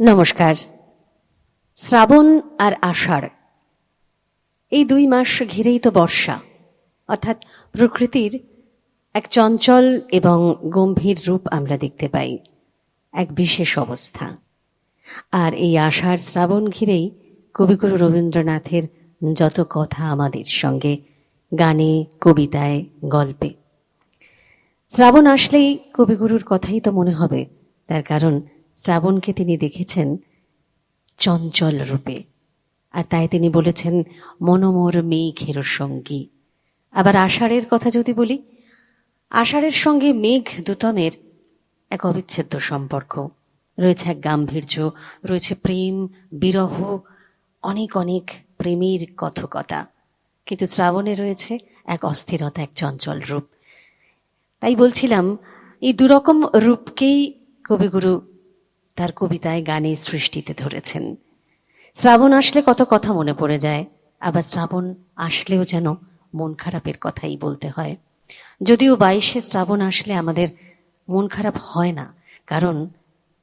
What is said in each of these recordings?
নমস্কার। শ্রাবণ আর আষাঢ়, এই দুই মাস ঘিরেই তো বর্ষা, অর্থাৎ প্রকৃতির এক চঞ্চল এবং গম্ভীর রূপ আমরা দেখতে পাই, এক বিশেষ অবস্থা। আর এই আষাঢ় শ্রাবণ ঘিরেই কবিগুরু রবীন্দ্রনাথের যত কথা আমাদের সঙ্গে, গানে, কবিতায়, গল্পে। শ্রাবণ আসলেই কবিগুরুর কথাই তো মনে হবে, তার কারণ শ্রাবণকে তিনি দেখেছেন চঞ্চল রূপে। আর তাই তিনি বলেছেন, মনোমোর মেঘের সঙ্গী। আবার আষাঢ়ের কথা যদি বলি, আষাঢ়ের সঙ্গে মেঘ দুতমের এক অবিচ্ছেদ্য সম্পর্ক। রয়েছে এক গাম্ভীর্য, রয়েছে প্রেম, বিরহ, অনেক অনেক প্রেমের কথকতা। কিন্তু শ্রাবণে রয়েছে এক অস্থিরতা, এক চঞ্চল রূপ। তাই বলছিলাম, এই দুরকম রূপকেই কবিগুরু তার কবিতায় গানে সৃষ্টিতে ধরেছেন। শ্রাবণ আসলে কত কথা মনে পড়ে যায়, আবার শ্রাবণ আসলেও যেন মন খারাপের কথাই বলতে হয়। যদিও বাইশে শ্রাবণ আসলে আমাদের মন খারাপ হয় না, কারণ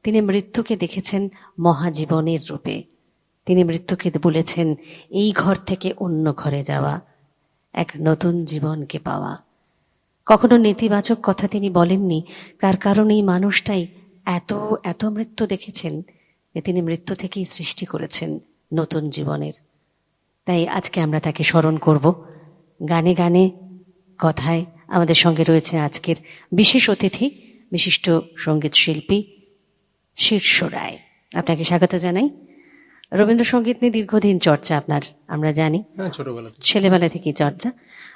তিনি মৃত্যুকে দেখেছেন মহাজীবনের রূপে। তিনি মৃত্যুকে বলেছেন, এই ঘর থেকে অন্য ঘরে যাওয়া, এক নতুন জীবনকে পাওয়া। কখনো নেতিবাচক কথা তিনি বলেননি, তার কারণ এই মানুষটাই এত এত মৃত্যু দেখেছেন যে তিনি মৃত্যু থেকেই সৃষ্টি করেছেন নতুন জীবনের। তাই আজকে আমরা তাকে স্মরণ করব। গানে গানে কথায় আমাদের সঙ্গে রয়েছে আজকের বিশেষ অতিথি বিশিষ্ট সংগীত শিল্পী শীর্ষ রায়। আপনাকে স্বাগত জানাই। রবীন্দ্রসঙ্গীত নিয়ে দীর্ঘদিন চর্চা আপনার আমরা জানি। হ্যাঁ ছোটবেলা থেকে। ছেলেবেলা থেকেই চর্চা।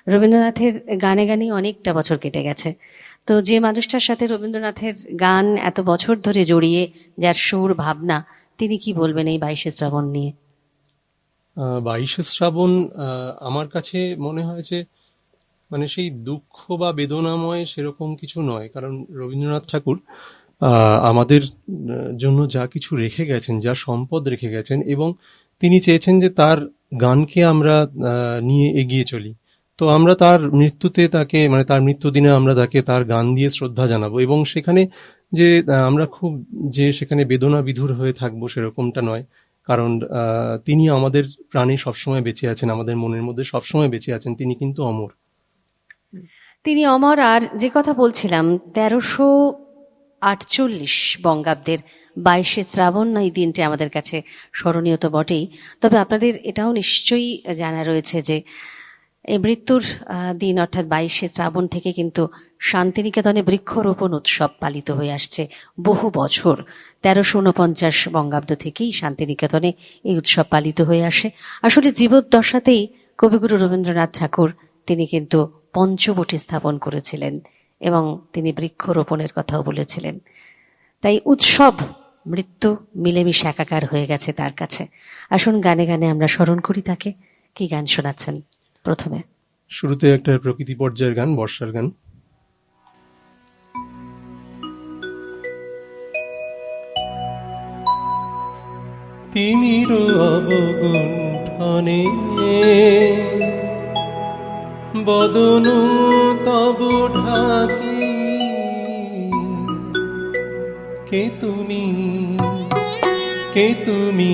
রবীন্দ্রনাথের গানে গানেই অনেকটা বছর কেটে গেছে। তো যে মানুষটার সাথে রবীন্দ্রনাথের গান এত বছর ধরে জড়িয়ে, যার সুর, ভাবনা, তিনি কি বলবেন এই বাইশে শ্রাবণ নিয়ে? বাইশে শ্রাবণ আমার কাছে মনে হয় যে মানে সেই দুঃখ বা বেদনাময় সেরকম কিছু নয়। কারণ রবীন্দ্রনাথ ঠাকুর আমাদের জন্য যা কিছু রেখে গেছেন, যা সম্পদ রেখে গেছেন এবং তিনি চেয়েছেন যে তার গানকে আমরা নিয়ে এগিয়ে চলি। তো আমরা তার মৃত্যুতে তাকে মানে তার মৃত্যুদিনে আমরা তাকে তার গান দিয়ে শ্রদ্ধা জানাব। এবং সেখানে যে আমরা খুব যে, সেখানে বেদনা বিধুর হয়ে থাকব সেরকমটা নয়। কারণ তিনি আমাদের প্রাণে সবসময় বেঁচে আছেন, আমাদের মনের মধ্যে সবসময় বেঁচে আছেন, তিনি কিন্তু অমর। তিনি অমর, আর যে কথা বলছিলাম, তেরোশো আটচল্লিশ বঙ্গাব্দের বাইশে শ্রাবণ এই দিনটি আমাদের কাছে স্মরণীয় তো বটেই। তবে আপনাদের এটাও নিশ্চয়ই জানা রয়েছে যে এই মৃত্যুর দিন অর্থাৎ বাইশে শ্রাবণ থেকে কিন্তু শান্তিনিকেতনে বৃক্ষরোপণ উৎসব পালিত হয়ে আসছে বহু বছর। তেরোশো উনপঞ্চাশ বঙ্গাব্দ থেকেই শান্তিনিকেতনে এই উৎসব পালিত হয়ে আসে। আসলে জীবদ্দশাতেই কবিগুরু রবীন্দ্রনাথ ঠাকুর তিনি কিন্তু পঞ্চবটি স্থাপন করেছিলেন এবং তিনি বৃক্ষরোপণের কথাও বলেছিলেন। তাই উৎসব, মৃত্যু মিলেমিশে একাকার হয়ে গেছে তার কাছে। আসুন গানে গানে আমরা স্মরণ করি তাকে। কি গান শোনাচ্ছেন? প্রথমে। শুরুতে একটা প্রকৃতি পর্যায়ের গান বর্ষার গান। তিমির অবগুণ্ঠনে বদন তব ঢাকি কে তুমি কে তুমি?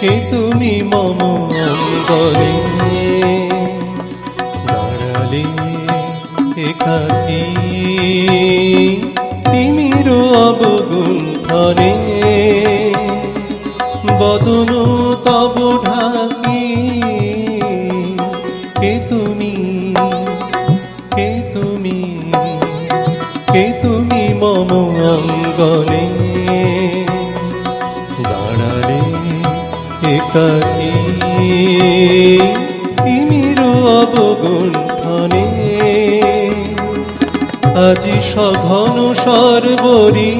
কে তুমি মম অঙ্গলে দাঁড়ালে একাকি তিমির অবগুণ্ঠনে বদন তব ঢাকি, কে তুমি কে তুমি কে তুমি মম অঙ্গলে একাকি তিমির অবগুণ্ঠনে। আজি সঘন সর্বরি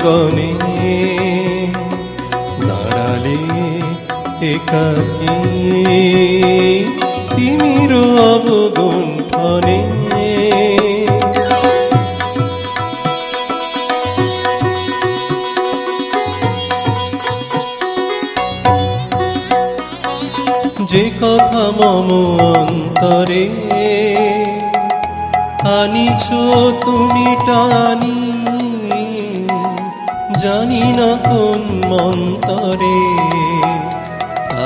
অঙ্গনে দাঁড়ালে একাকী তিমির অবগুণ্ঠনে যে কথা মম অন্তরে আনিছ তুমি টানি জানি না কোন মন্তরে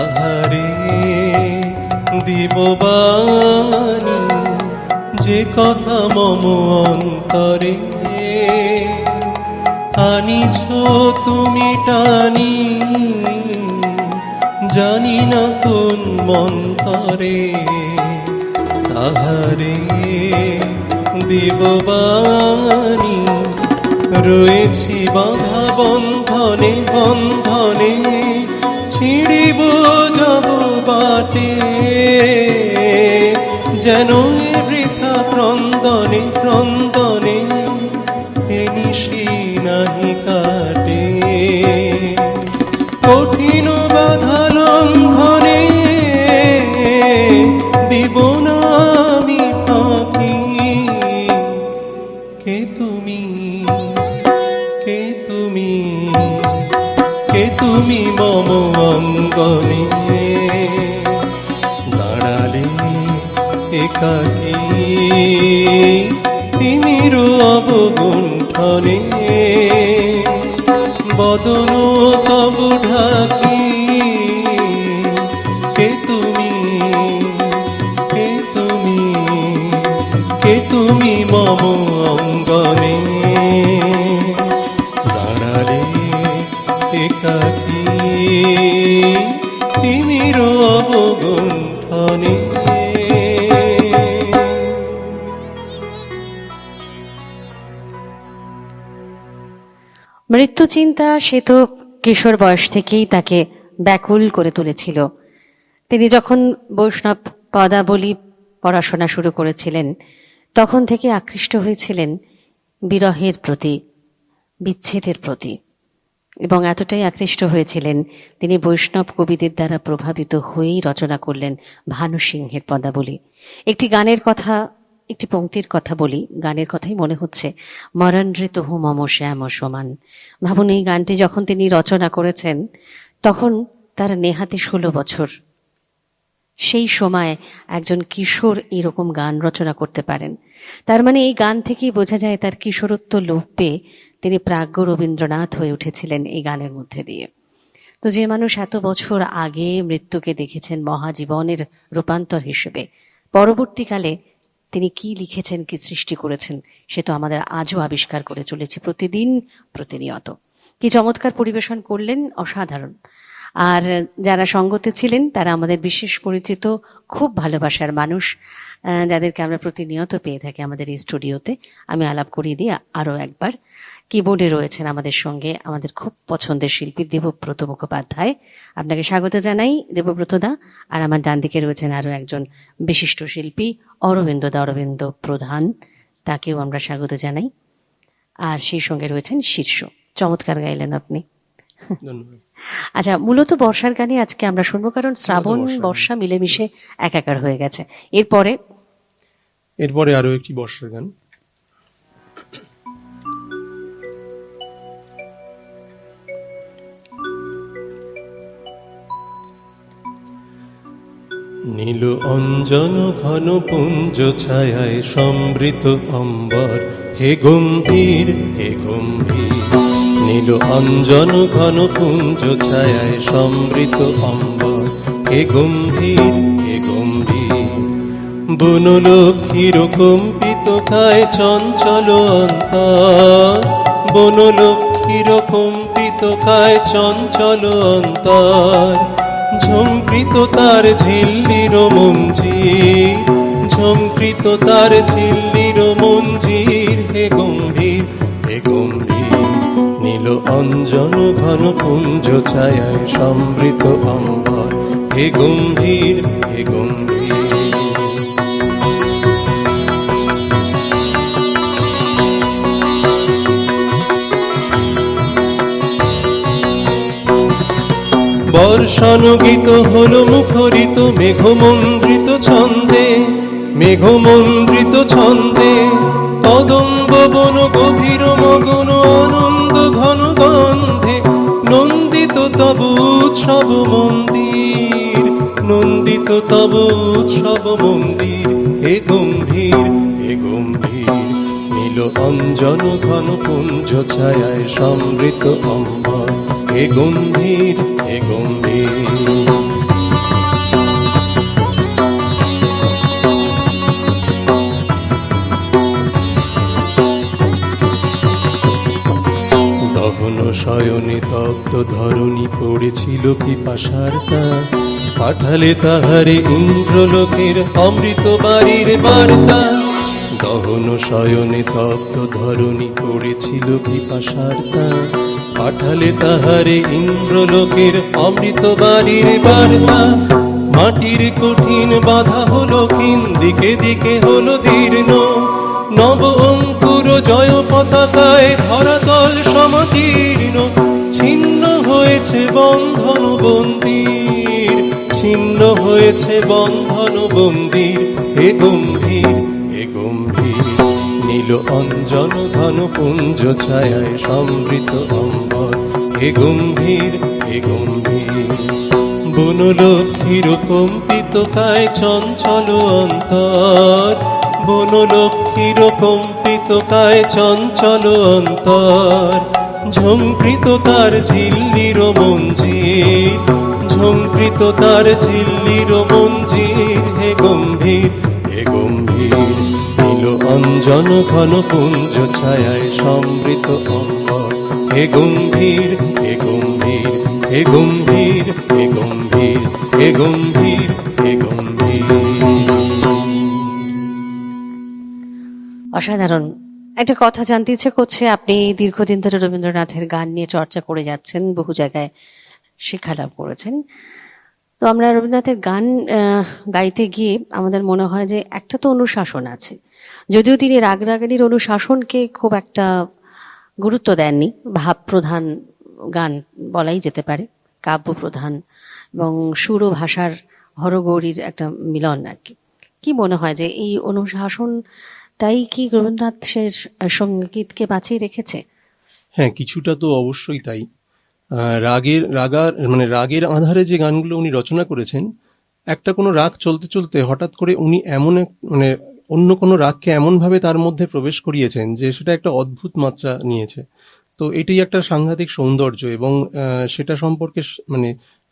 আহারে দিববাণী যে কথা মম অন্তরে। আনিছ তুমি টানি, জানি না কোন মন্তরে তাহারে দিববাণী রয়েছি বাধা বন্ধনে বন্ধনে। ছিঁড়িব যাব বাটে। যেন বৃথা ক্রন্দনে ক্রন্দনে, এ নিশি নাহি কাটে। কঠিন তিমির অবগুণ্ঠনে বদন তবু ঢাকি। কে তুমি কে তুমি কে তুমি মম অঙ্গনে। দাঁড়ালে একাকি তিমির অবগুণ্ঠনে চিন্তা, সে তো কিশোর বয়স থেকেই তাকে ব্যাকুল করে তুলেছিল। তিনি যখন বৈষ্ণব পদাবলী পড়াশোনা শুরু করেছিলেন, তখন থেকে আকৃষ্ট হয়েছিলেন বিরহের প্রতি, বিচ্ছেদের প্রতি। এবং এতটাই আকৃষ্ট হয়েছিলেন, তিনি বৈষ্ণব কবিদের দ্বারা প্রভাবিত হয়েই রচনা করলেন ভানু সিংহের পদাবলী। একটি গানের কথা একটি পংক্তির কথা বলি, গানের কথাই মনে হচ্ছে। মরণ ঋতু মম শ্যাম সমান। ভাবুন, এই গানটি যখন তিনি রচনা করেছেন, তখন তার নেহাতে ষোলো বছর। সেই সময় একজন কিশোর এরকম গান রচনা করতে পারেন। তার মানে এই গান থেকেই বোঝা যায় তার কিশোরত্ব লোপ পেয়ে তিনি প্রাজ্ঞ রবীন্দ্রনাথ হয়ে উঠেছিলেন এই গানের মধ্যে দিয়ে। তো যে মানুষ এত বছর আগে মৃত্যুকে দেখেছেন মহাজীবনের রূপান্তর হিসেবে, পরবর্তীকালে তিনি কি লিখেছেন, কি সৃষ্টি করেছেন, সে তো আমাদের আজও আবিষ্কার করে চলেছে প্রতিদিন প্রতিনিয়ত। কি চমৎকার পরিবেশন করলেন, অসাধারণ। আর যারা সঙ্গতে ছিলেন, তারা আমাদের বিশেষ পরিচিত, খুব ভালোবাসার মানুষ। যাদেরকে আমরা প্রতিনিয়ত পেয়ে থাকি আমাদের এই স্টুডিওতে আমি আলাপ করিয়ে দিই আরও একবার কিবোর্ডে রয়েছেন আমাদের সঙ্গে আমাদের খুব পছন্দের শিল্পী দেবব্রত মুখোপাধ্যায়। আপনাকে স্বাগত জানাই দেবব্রত দা আর আমার ডান দিকে রয়েছেন আরও একজন বিশিষ্ট শিল্পী অরবিন্দ দা অরবিন্দ প্রধান তাকেও আমরা স্বাগত জানাই। আর সেই সঙ্গে রয়েছেন শীর্ষ। চমৎকার গাইলেন আপনি। আচ্ছা মূলত বর্ষার গানে আজকে আমরা শুনব কারণ শ্রাবণ বর্ষা মিলেমিশে একাকার হয়ে গেছে। এরপরে এরপরে আরও একটি বর্ষার গান। নীল অঞ্জন ঘন পুঞ্জ ছায়ায় সমৃত অম্বর। হে গম্ভীর হে গম্ভীর, নীল অঞ্জন ঘন পুঞ্জ ছায়ায় সমৃত অম্বর। হে গম্ভীর বনলক্ষ্মীর কম্পিত খায় চঞ্চল অন্তর। বনলক্ষ্মীর কম্পিত খায় চঞ্চল অন্তর। ঝঙ্কৃত তার ঝিল্লির মঞ্জির। ঝঙ্কৃত তার ঝিল্লির মঞ্জির। হে গম্ভীর হে গম্ভীর, নীল অঞ্জন ঘন পুঞ্জ ছায়ায় সমৃত অম্বর। হে গম্ভীর হে গম্ভীর। বর্ষানুগীত হলো মুখরিত, মেঘমন্দ্রিত ছন্দে মেঘমন্দ্রিত ছন্দে। কদম্ব বন গভীর মগন আনন্দ ঘন গন্ধে। নন্দিত তব উৎসব মন্দির, নন্দিত তব উৎসব মন্দির। হে গম্ভীর হে গম্ভীর, নীল অঞ্জন ঘন পুঞ্জ ছায়ায় সমৃত অম্বর হে গম্ভীর হে গম্ভীর। দহন শয়নে তপ্ত ধরণী পড়েছিল পিপাসার তার। পাঠালে তাহারে ইন্দ্রলোকের অমৃত বাড়ির বার্তা। দহন শয়নে তপ্ত ধরণী পড়েছিল পিপাসার তার। পাঠালে তাহারে ইন্দ্রলোকের অমৃত বাড়ির বার্তা। মাটির কঠিন বাধা হলো ক্ষীণ, দিকে দিকে হলো দীর্ণ। নব অঙ্কুর জয় পতাকায় ধরাতল সমতীর্ণ। ছিন্ন হয়েছে বন্ধন বন্দির, ছিন্ন হয়েছে বন্ধন বন্দির। হে গম্ভীর হে গম্ভীর, নীল অঞ্জন ঘন পুঞ্জ ছায়ায় সমৃত অম্বর হে গম্ভীর হে গম্ভীর। বনলক্ষ্মীর কম্পিত কায় চঞ্চল অন্তর। বনলক্ষ্মীর কম্পিত কায় চঞ্চল অন্তর। ঝঙ্কৃত তার ঝিল্লির মঞ্জির ঝঙ্কৃত তার ঝিল্লির মঞ্জির হে গম্ভীর হে গম্ভীর অঞ্জন ঘন পুঞ্জ ছায়ায় সমৃত অম্বর হে গম্ভীর হে গম্ভীর হে গম্ভীর হে গম্ভীর হে গম্ভীর হে গম্ভীর। অসাধারণ। একটা কথা জানতে ইচ্ছে করছে, আপনি দীর্ঘদিন ধরে রবীন্দ্রনাথের গান নিয়ে চর্চা করে যাচ্ছেন, বহু জায়গায় শিক্ষালাভ করেছেন। তো আমরা রবীন্দ্রনাথের গান গাইতে গিয়ে আমাদের মনে হয় যে একটা তো অনুশাসন আছে। যদিও তিনি রাগ রাগানির অনুশাসনকে খুব একটা গুরুত্ব দেননি। ভাব প্রধান গান বলাই যেতে পারে কাব্য প্রধান এবং সুর ভাষার হরগৌরীর একটা মিলন আর কি। কি মনে হয় যে এই অনুশাসনটাই কি রবীন্দ্রনাথ শের সঙ্গীতকে বাঁচিয়ে রেখেছে? হ্যাঁ কিছুটা তো অবশ্যই তাই। রাগের, রাগার মানে রাগের আধারে যে গানগুলো উনি রচনা করেছেন, একটা কোনো রাগ চলতে চলতে হঠাৎ করে উনি এমন এক মানে অন্য কোনো রাগকে এমনভাবে তার মধ্যে প্রবেশ করিয়েছেন যে সেটা একটা অদ্ভুত মাত্রা নিয়েছে। তো এটাই একটা সাংঘাতিক সৌন্দর্য এবং সেটা সম্পর্কে মানে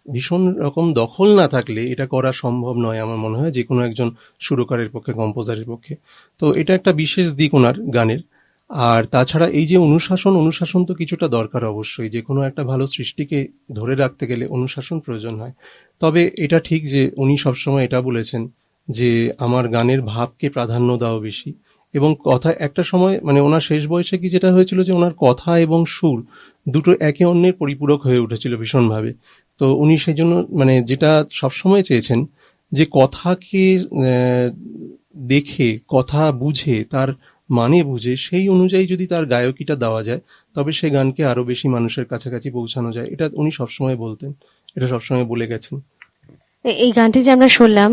ভীষণ রকম দখল না থাকলে এটা করা সম্ভব নয় আমার মনে হয় যে কোনো একজন সুরকারের পক্ষে, কম্পোজারের পক্ষে। তো এটা একটা বিশেষ দিক ওনার গানের। আর তাছাড়া এই যে অনুশাসন অনুশাসন তো কিছুটা দরকার অবশ্যই। যে কোনো একটা ভালো সৃষ্টিকে ধরে রাখতে গেলে অনুশাসন প্রয়োজন হয়। তবে এটা ঠিক যে উনি সবসময় এটা বলেছেন যে আমার গানের ভাবকে প্রাধান্য দাও বেশি। এবং কথা একটা সময় মানে ওনার শেষ বয়সে কি যেটা হয়েছিল যে ওনার কথা এবং সুর দুটো একে অন্যের পরিপূরক হয়ে উঠেছিল ভীষণভাবে। তো উনি সেই জন্য মানে যেটা সবসময় চেয়েছেন যে কথাকে দেখে, কথা বুঝে, তার মানে বুঝে, সেই অনুযায়ী যদি তার গায়কিটা দেওয়া যায়, তবে সে গানকে আরও বেশি মানুষের কাছাকাছি পৌঁছানো যায়। এটা উনি সবসময় বলতেন। এটা সবসময় বলে গেছেন। এই গানটি যে আমরা শুনলাম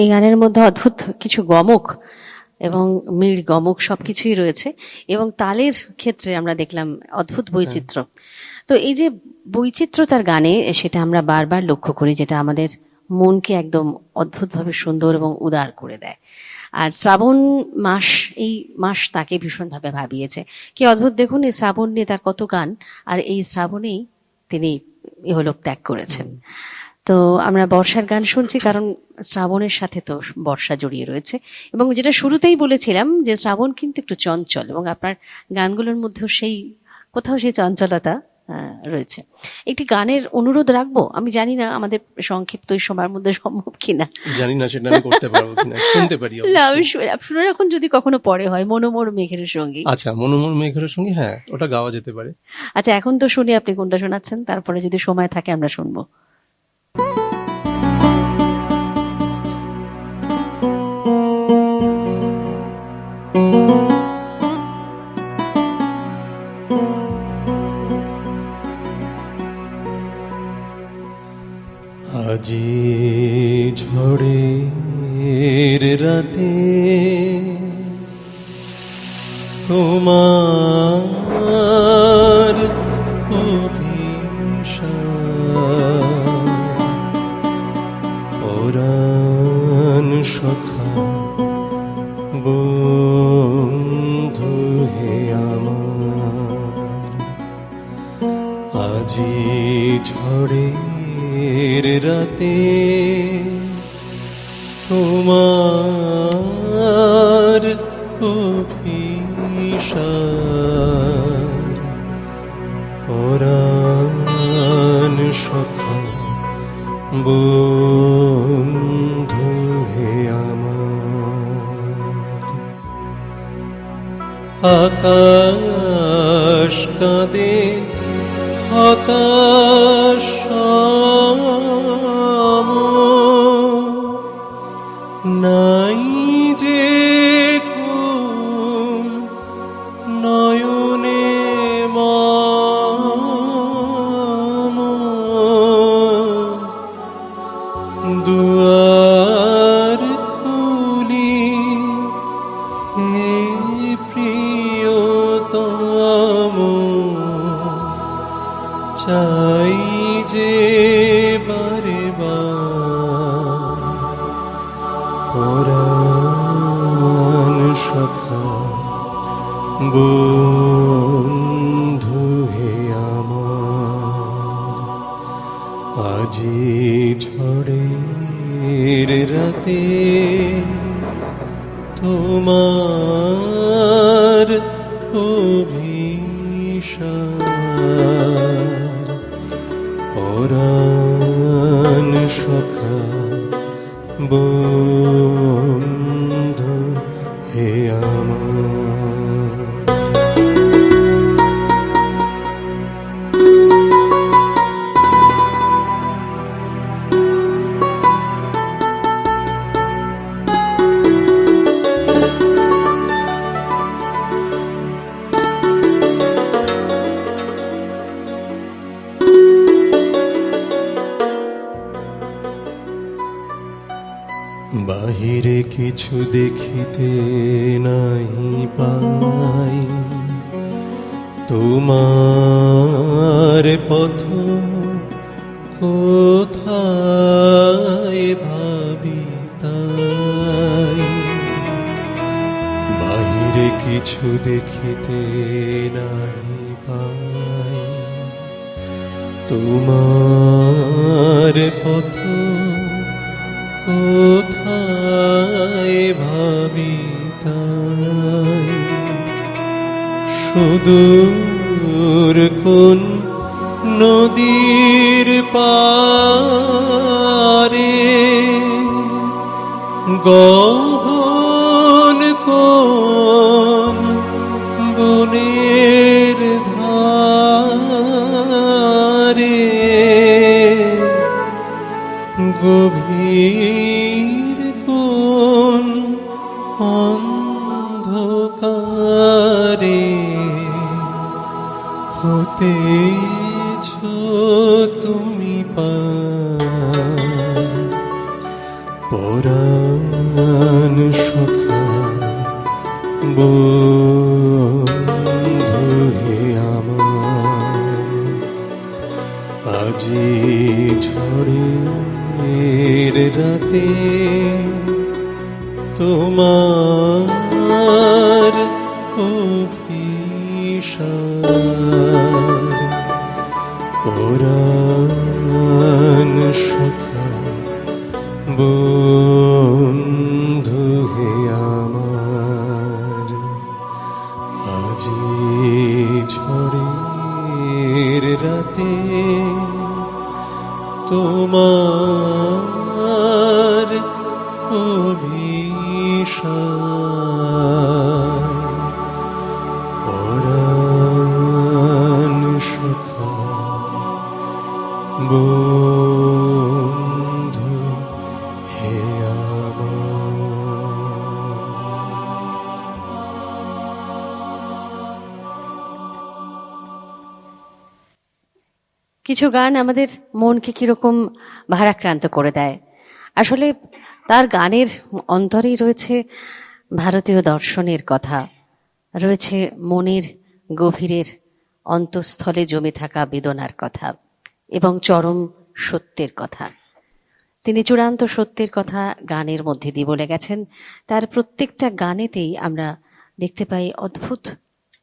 এই গানের মধ্যে অদ্ভুত কিছু গমক এবং মিড় গমক সবকিছুই রয়েছে এবং তালের ক্ষেত্রে আমরা দেখলাম অদ্ভুত বৈচিত্র্য। তো এই যে বৈচিত্র্যতার গানে সেটা আমরা বারবার লক্ষ্য করি যেটা আমাদের মনকে একদম অদ্ভুতভাবে সুন্দর এবং উদার করে দেয়। আর শ্রাবণ মাস এই মাস তাকে ভীষণভাবে ভাবিয়েছে। কি অদ্ভুত দেখুন এই শ্রাবণ নিয়ে তার কত গান আর এই শ্রাবণেই তিনি ইহলোক ত্যাগ করেছেন। তো আমরা বর্ষার গান শুনছি কারণ শ্রাবণের সাথে তো বর্ষা জড়িয়ে রয়েছে। এবং যেটা শুরুতেই বলেছিলাম যে শ্রাবণ কিন্তু একটু চঞ্চল এবং আপনার গানগুলোর মধ্যেও সেই কোথাও সেই চঞ্চলতা রয়েছে। একটি গানের অনুরোধ রাখব? আমি জানি না আমাদের সংক্ষিপ্ত এই সময়ের মধ্যে সম্ভব কিনা। জানি না সেটা আমি করতে পারব কিনা শুনতে পারি না। আমি শুনে রাখুন যদি কখনো পরে হয় মনোমোর মেঘের সঙ্গী। আচ্ছা মনোমল মেঘের সঙ্গে হ্যাঁ ওটা গাওয়া যেতে পারে। আচ্ছা এখন তো শুনি আপনি কোনটা শোনাচ্ছেন তারপরে যদি সময় থাকে আমরা শুনব। আজি ঝড়ের রাতে তোমার ঝড়ের রাতে তোমার অভিষার পরাণ সখা বন্ধু তোমার পথ কোথায় ভাবি তাই? বাহিরে কিছু দেখিতে নাই পাই। তোমার পথ কোথায় ভাবি তাই? সুদূর কোন নদীর পারে? গহন কোন বনের ধারে? গভীর কোন অন্ধকারে হতেছ তুমি আমার। আজি ঝড়ের রাতে তোমার আজি ঝড়ের রাতে তোমার কিছু গান আমাদের মনকে কীরকম ভারাক্রান্ত করে দেয়। আসলে তার গানের অন্তরেই রয়েছে ভারতীয় দর্শনের কথা। রয়েছে মনের গভীরের অন্তঃস্থলে জমে থাকা বেদনার কথা এবং চরম সত্যের কথা। তিনি চূড়ান্ত সত্যের কথা গানের মধ্যে দিয়ে বলে গেছেন। তার প্রত্যেকটা গানেতেই আমরা দেখতে পাই অদ্ভুত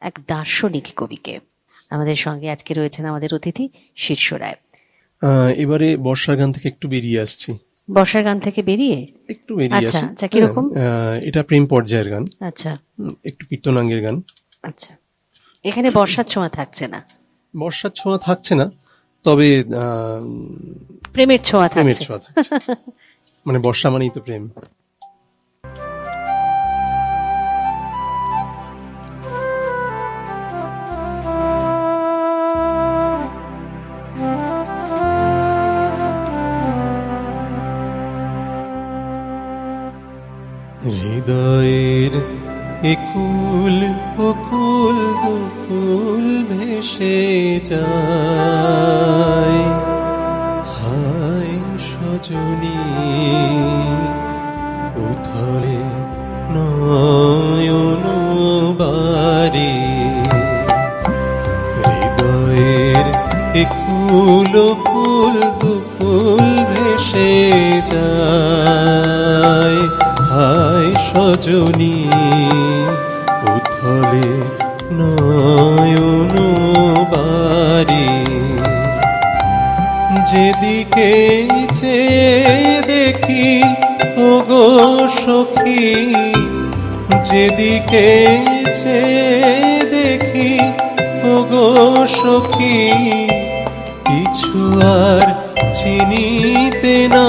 এক দার্শনিক কবিকে। আমাদের সঙ্গে আজকে রয়েছেন আমাদের অতিথি শীর্ষ রায়। এবারে বর্ষার গান থেকে একটু বেরিয়ে আসছি। বর্ষার গান থেকে বেরিয়ে? একটু বেরিয়ে আচ্ছা, আচ্ছা, কীরকম? হ্যাঁ, এটা প্রেম পর্যায়ের গান। আচ্ছা। একটু কীর্তনাঙ্গের গান। আচ্ছা। এখানে বর্ষার ছোঁয়া থাকছে না? বর্ষার ছোঁয়া থাকছে না তবে প্রেমের ছোঁয়া প্রেমের ছোঁয়া থাকছে। মানে বর্ষা মানেই তো প্রেম। হৃদয়ের একুল অকুল দুকুল ভেসে যায়। হায় সজনী, উথলে নয়ন বাড়ি হৃদয়ের একুল কুল দুকুল ভেসে যায়। সজনী উথলে নয়ন বাড়ি। যেদিকে চেয়ে দেখি, ওগো সখী, যেদিকে চেয়ে দেখি, ওগো সখী, কিছু আর চিনিতে না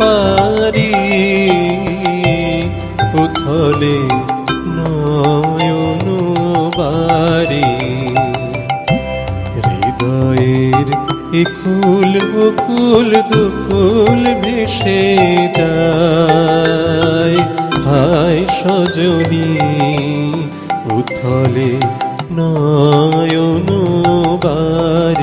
পারি। উথলে নয়ন বাড়ি? হৃদয়ের একুল বকুল দুকুল ভেসে যায়। হায় সজনী উথলে নয়ন বাড়ি।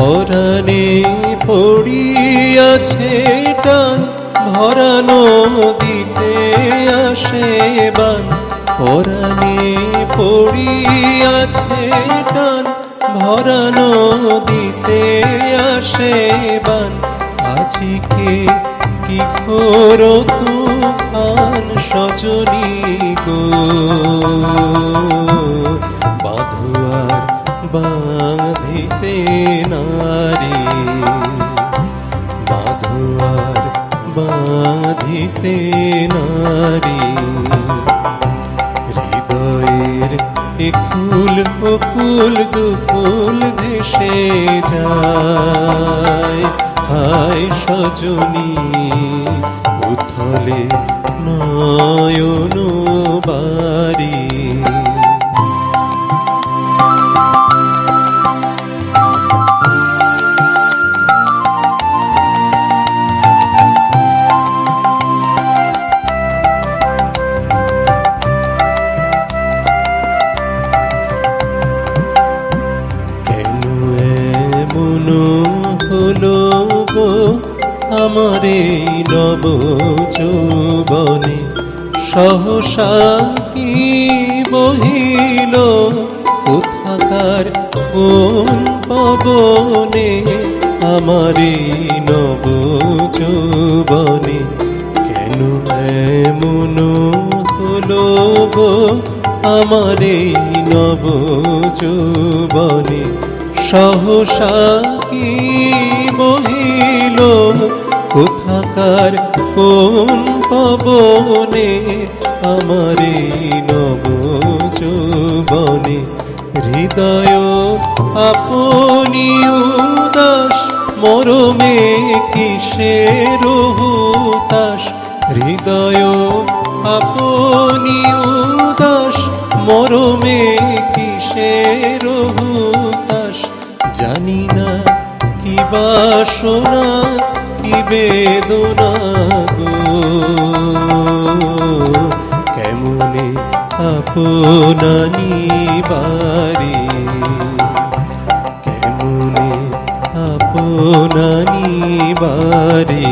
পরাণে পড়িয়াছে টান, ভরানো দিতে আসে বান। পরাণে পড়িয়াছে টান, ভরানো দিতে আসে বান। আজকে কি ঘোর তুফান সজনী গো? বাধুয়ার বাঁধিতে নারী, বাধুয়ার বাঁধিতে নারী, হৃদয়ের একুল অকুল দুকুল ভেসে যায়। হায় সজনী, উথলে নয়ন বাড়ি সহসা কি বহিল, কোথাকার কোন পবনে আমার নব যৌবনে কেন এমন হলো গো আমার নব যৌবনে সহসা কি বহিল, কোথাকার কোন পবনে আমার নব যৌবনে হৃদয় আপনি উদাস, মরমে কিসের হুতাস হৃদয় আপনি উদাস, মরমে কিসের হুতাস জানি না কি বাসনা, কি বেদনা গো। আপনানি বাড়ি কেমনে আপনানি বাড়ি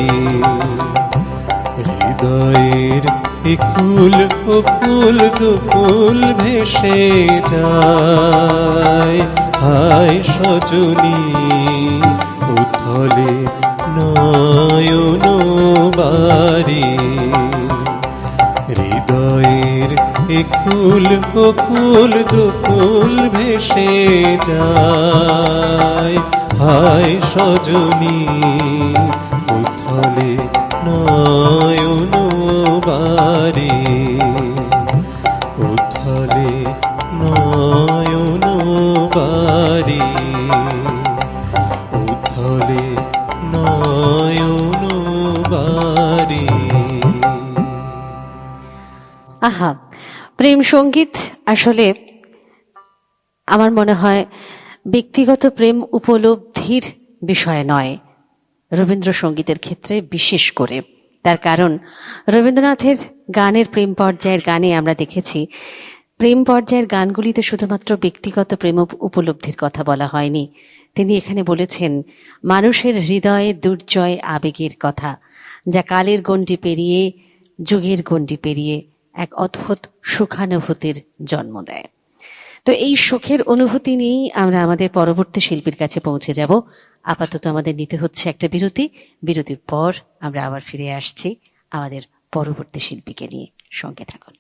হৃদয়ের একুল অকুল দুকুল ভেসে যায় হায় সজনী সজনী উথলে নয়ন বারে। উথলে নয়ন বারে। উথলে নয়ন বারে। আহা, প্রেম সংগীত আসলে আমার মনে হয় ব্যক্তিগত প্রেম উপলব্ধির বিষয় নয়। রবীন্দ্রসঙ্গীতের ক্ষেত্রে বিশেষ করে। তার কারণ, রবীন্দ্রনাথের গানের প্রেম পর্যায়ের গানে আমরা দেখেছি, প্রেম পর্যায়ের গানগুলিতে শুধুমাত্র ব্যক্তিগত প্রেম উপলব্ধির কথা বলা হয়নি। তিনি এখানে বলেছেন, মানুষের হৃদয়ে দুর্জয় আবেগের কথা, যা কালের গণ্ডি পেরিয়ে, যুগের গণ্ডি পেরিয়ে এক অদ্ভুত সুখানুভূতির জন্ম দেয়। তো এই সুখের অনুভূতি নিয়েই আমরা আমাদের পরবর্তী শিল্পীর কাছে পৌঁছে যাব। আপাতত আমাদের নিতে হচ্ছে একটা বিরতি। বিরতির পর আমরা আবার ফিরে আসছি আমাদের পরবর্তী শিল্পীকে নিয়ে। সঙ্গে থাকুন।